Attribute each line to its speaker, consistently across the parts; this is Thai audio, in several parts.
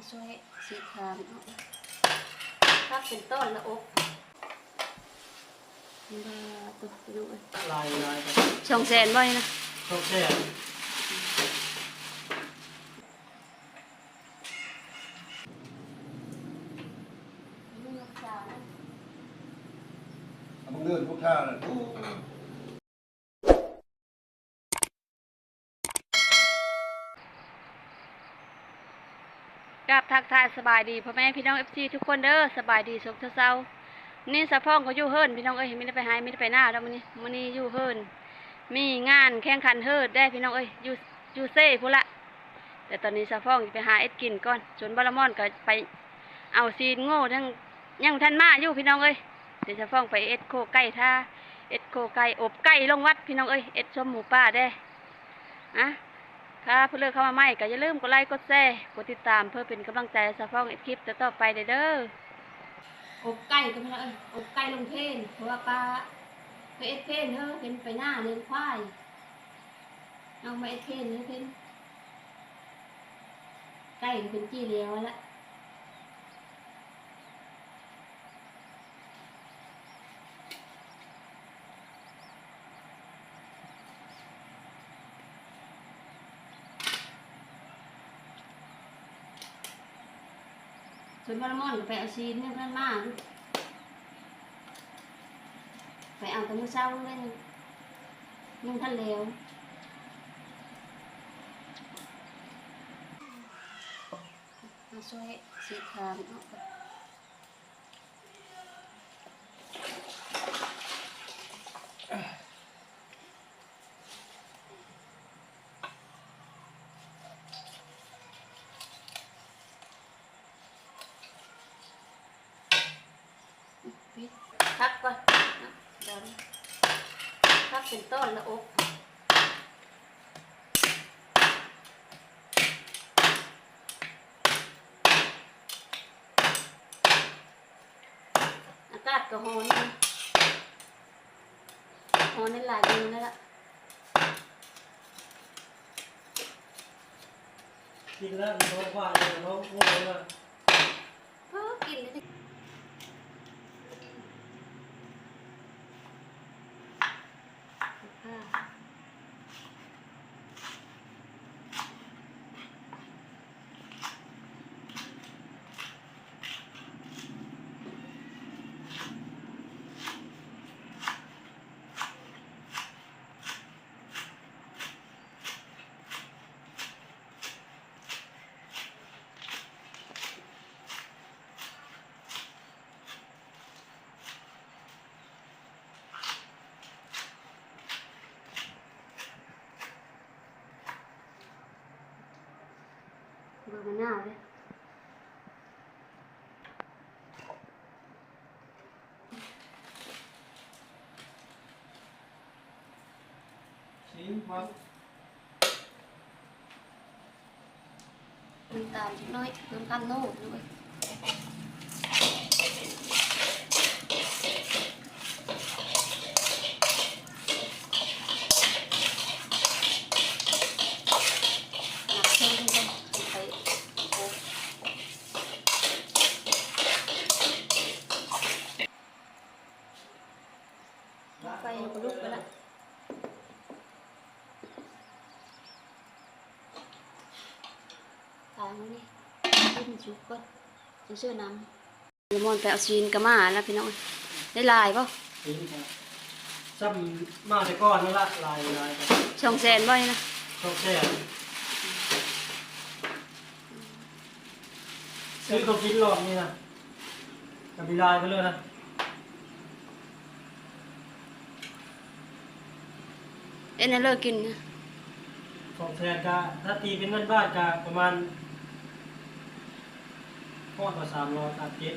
Speaker 1: าช่วยสีคามเอาถ้าเป็นต้นละอกบาตัวดูเอ้ย
Speaker 2: ลายลาย
Speaker 1: ช่องแสนบ่อยนะ
Speaker 2: ชอบแช่
Speaker 3: มึงเดินพวกท่าเลย
Speaker 1: กับทักทายสบายดีพ่อแม่พี่น้องเอฟซีทุกคนเด้อสบายดีสุขเศร้านี่สะพ้องก็อยู่เฮิรนพี่น้องเอ้ยไม่ได้ไปหายไม่ได้ไปหน้าแล้วมื้อนี้มื้อนี้อยู่เฮิรนมีงานแข่งขันเฮิรนได้พี่น้องเอ้ยอยู่อยู่เซ่พุ่นละแต่ตอนนี้สะพ้องไปหาเอ็ดกินก่อนส่วนบาลมอนก็ไปเอาซีนโง่ทั้งยังทันมาอยู่พี่น้องเอ้ยเดี๋ยวสะพ้องไปเอ็ดโคไก่ท่าเอ็ดโคไก่อบไก่ลงวัดพี่น้องเอ้ยเอ็ดชมหมูป่าได้อะ ค่ะเพื่อเลือกเข้ามาใหม่ก็อย่าลืมกดไลค์กดแชร์กดติดตามเพื่อเป็นกำลังใจสะพ้องคลิปต่อไปเด้อเด้ออบไก่ก็ไม่ละเอ้ยอบไก่ลงเพลนเพราะว่าปลาไปเอ็ดเพลนเด้อเป็นไปหน้าเลี้ยงควายเอามาเอ็ดเพลนเลี้ยเป็นไก่เป็นจี้เลี้ยวแล้ว ส่วนบารมอนก็ไปเอาซีนเนี่ยเพื่อนมากไปเอาตะมือเช้าเล่นยังทันเลวมาช่วยสีทางเอาไปปิดพักก่อน นะเดี๋ยวนะพักเป็นต้นละอกอากาศก็ร้อนนะร้อนในหลายเดือนแล้วล่ะ
Speaker 2: กินแล้วน้องว่าเลยน้องง่วงแล้ว
Speaker 1: เออกินเลยดิอ่า เบอร์มะนาวเลย
Speaker 2: ชิมครับ
Speaker 1: น้ำตาลนิดหน้อยเพิ่มความโน่ด้วยหนักเพิ่มขึ้นไปโอ้ ไฟก็ลุกไปละทางนี้ขึ้นชุกก่อนจะเชื่อน้ำเลมอนไปเอาซีนกระมาแล้วพี่น้องได้ลายป่ะ
Speaker 2: ชิมครับซ้ำมาแต่ก้อนนั่นละลายลายครับ
Speaker 1: ช่องแสนบ่อยนะ
Speaker 2: ชอบแช่ซื้อเขากินหลอดนี่นะกับมีลายไปเลยนะ
Speaker 1: เอ็นให้เลิกกินนะ
Speaker 2: สองแสนกะถ้าตีเป็นเงินบ้านกะประมาณพอดกว่าสามร้อยสามเจ็ด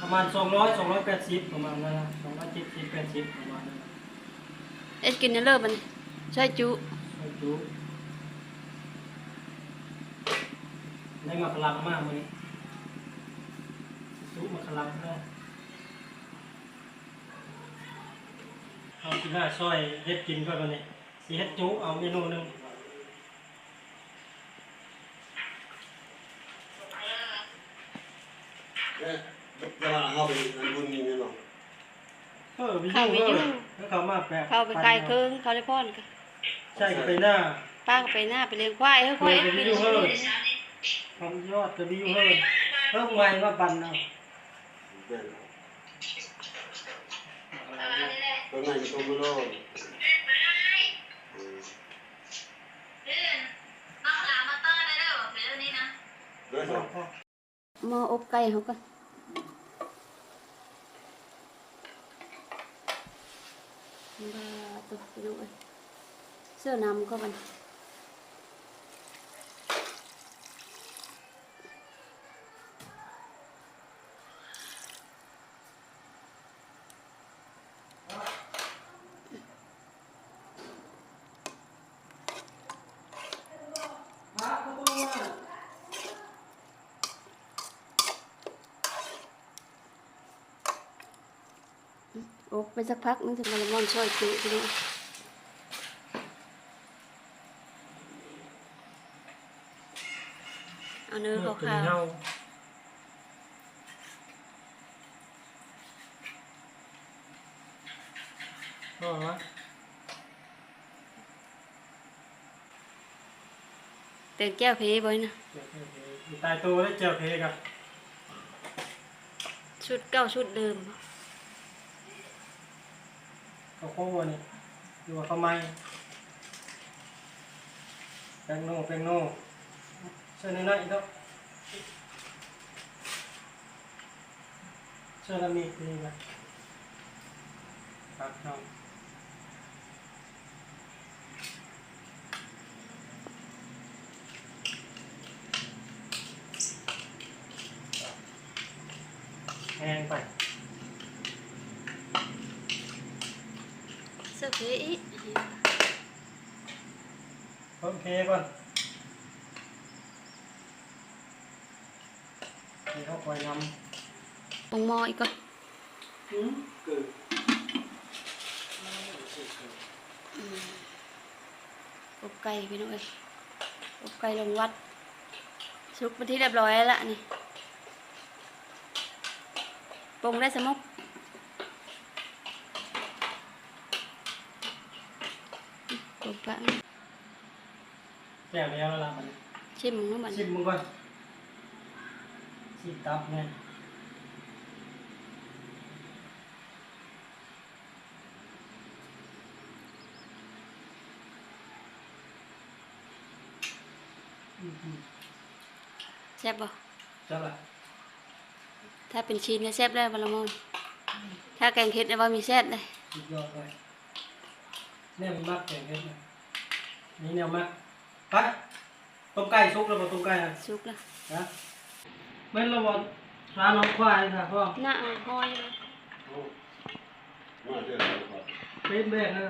Speaker 2: ประมาณสองร้อยสองร้อยแปดสิบประมาณนั้นนะสองร้อยเจ็ดสิบแปดสิบประมาณนั้นนะ
Speaker 1: เอ็ดกินให้เลิกมันใช่จุ
Speaker 2: ไม่รู้ได้มาพลังมากเลยรู้มาพลังมากเอากินหน้าซอยเฮ็ดกินก่อนวันนี้ สีเฮ็ดจุเอาเมนูหนึ่ง
Speaker 3: เอ๊ะจะว่าเขาไปอันบุญนี่เนาะ
Speaker 2: เออวิวเออแล้วเขามาแปะ
Speaker 1: เข้าไปไกลเคิงเขาได้พ่อนกัน
Speaker 2: ใช่ไปหน้า
Speaker 1: ป้าก็ไปหน้าไปเลี้ยงควายเฮ้ยควาย
Speaker 2: เออไป
Speaker 1: ไป
Speaker 2: วิ
Speaker 1: เลี้
Speaker 2: วย
Speaker 1: ง
Speaker 2: เออทำยอดจะวิวเฮิร์นเพิ่มไงมาปั่นเอา
Speaker 3: แม่นตัวไหนตัวไม่รู้เด้อครับ
Speaker 1: หม้ออบไก่เขากันบ้า ตัวไปดูกันเสื้อนำก็มัน อบไปสักพักนึงถึงมันละม่อนช่วยจุทีนี้เอาเนื้อขาว
Speaker 2: เป็นเงาอ๋อ
Speaker 1: ๆแต่งแก้วเพบ่อยนะ
Speaker 2: ตายตัวแล้วเจอเพกับ
Speaker 1: ชุดเก้าชุดเดิม
Speaker 2: เขาโค้งนี่ดูว่าเขาไม่แปงโน่แปงโน่เชิญน้อยๆอีกแล้วเชิญละมีนี่นะครับน้องแห้งไป
Speaker 1: เสื้อเพอีก
Speaker 2: เพิ่มเพก่อนนี่เขาคอยนำ
Speaker 1: ปองหมออีกก่อน
Speaker 2: อืมเกิด
Speaker 1: อบไก่พี่น้องเอ้ยอบไก่ลงวัด ชุกไปนที่เรียบร้อยแล้วล่ะนี่ปรุงได้สมก ปรุงปะ
Speaker 2: แก้วแล้วแล้วล่ะมัน
Speaker 1: ชิมมึงนู้นมัน
Speaker 2: ชิมมึงก่อนชิมตับเนี่ยอืม
Speaker 1: แซ่บบ่
Speaker 2: ๆจับละ
Speaker 1: ถ้าเป็นชิ้นก็แซ่บได้บะละมอนถ้าแกงเค็ดเนี่ยว่ามีแซ่บได้
Speaker 2: สุดยอดเลย เนี่ยมันมักแข่งกันนะนี่แนวมักไปต้มไก่ซุกแล้วบ่ต้มไก่นะ
Speaker 1: สุกแล้ว
Speaker 2: นะเมื่อเราบอกร้านน้องควายค่ะพ่อ
Speaker 1: หน้าเอาห้อย
Speaker 3: มาเด้อครับ
Speaker 2: เป็นแบกนะ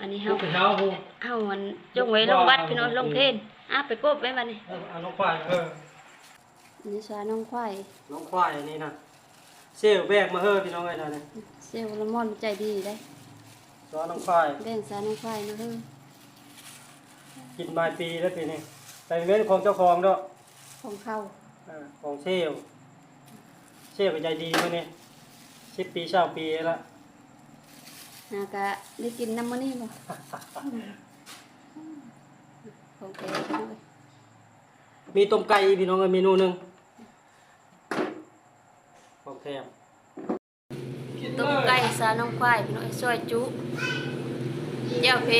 Speaker 1: อันนี้
Speaker 2: ลู
Speaker 1: เฮาก
Speaker 2: ไปเช้าพู
Speaker 1: เฮามันจงไว้ลงวัดพี่น้องลงเทนอะไปกบไว้บัดนี้
Speaker 2: เอาเอาน้องควายเออ
Speaker 1: อันนี้สาน้องควาย
Speaker 2: น้องควายอันนี้นะเซลลแบกมาเฮ้อพี่น้องไอ้ท่านเนี่ย
Speaker 1: เซลลละมอนใจดีได้
Speaker 2: สอนน้องควาย
Speaker 1: แบ่งสาน้องควายนะเฮ้อ
Speaker 2: กินมาปีแล้วปีนี้แต่เป็นของเจ้าของด้วย
Speaker 1: ของเขา
Speaker 2: เออของเซลลเซลลเป็นใจดีมาเนี่ยสิบปีเช้าปีแล้ว
Speaker 1: หากะได้กินน้ำมันนี่บ่ของแกพี่น้องเอ้ย
Speaker 2: มีต้มไก่พี่น้องเอ้ยเมนูหนึ่งของแถม
Speaker 1: ต้มไก่สาน้องควายพี่น้องเอ้ยซอยจุเจ้าเพ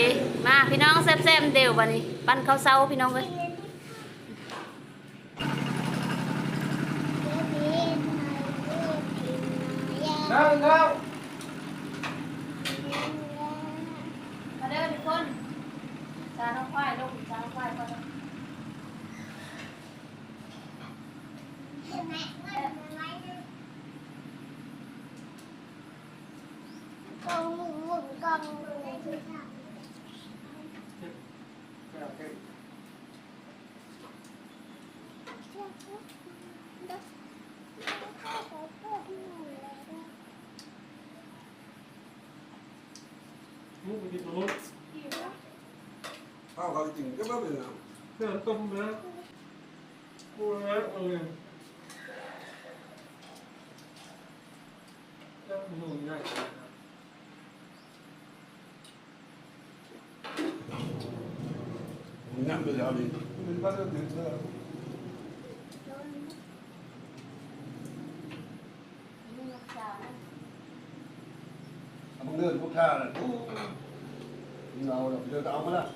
Speaker 1: มาพี่น้องแซ่บๆเดียวบัดนี้ปั้นข้าวเซาพี่น้องเอ้ย
Speaker 2: นั่งนั่ง
Speaker 1: มา
Speaker 2: con Move with it, Lord. How about you?
Speaker 3: Come up now. Yeah, come back. Pull that one in. That one nice. ป็นไร
Speaker 2: เพื่อนต้มแล้วกูแล้ว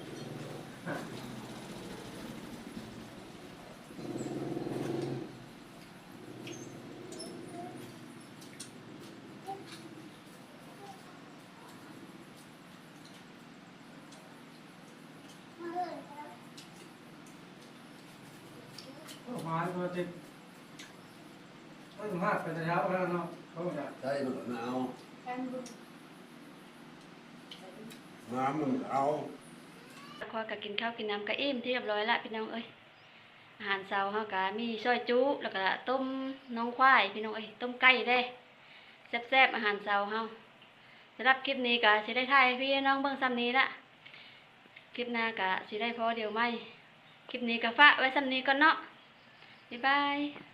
Speaker 2: เออง่ายขนาดนั้น
Speaker 3: นั่งไปแล้วนี่
Speaker 4: มันก็จะถึงแล้วมึงเดินพวกท่าเลยเราเดินเอามาละ
Speaker 2: ก็มาตัวเจ็บไม่ถึงห้าเป็นระยะแล้วเนาะเขาจะ
Speaker 3: ใช่มันหนาวน้ำมันเอา
Speaker 1: คอยก็กินข้าวกินน้ำก็อิ่มที่เรียบร้อยละพี่น้องเอ้ยอาหารเช้าเฮาก็มีซอยจุแล้วก็ต้มน้องควายพี่น้องเอ้ยต้มไก่เด้แซ่บๆอาหารเช้าเฮาสำหรับคลิปนี้ก็สิได้ถ่ายให้พี่น้องเบิ่งซ้ำนี้ละคลิปหน้าก็สิได้พอเดียวไหมคลิปนี้ก็ฝากไว้ซ้ำนี้ก่อนเนาะ บ๊ายบาย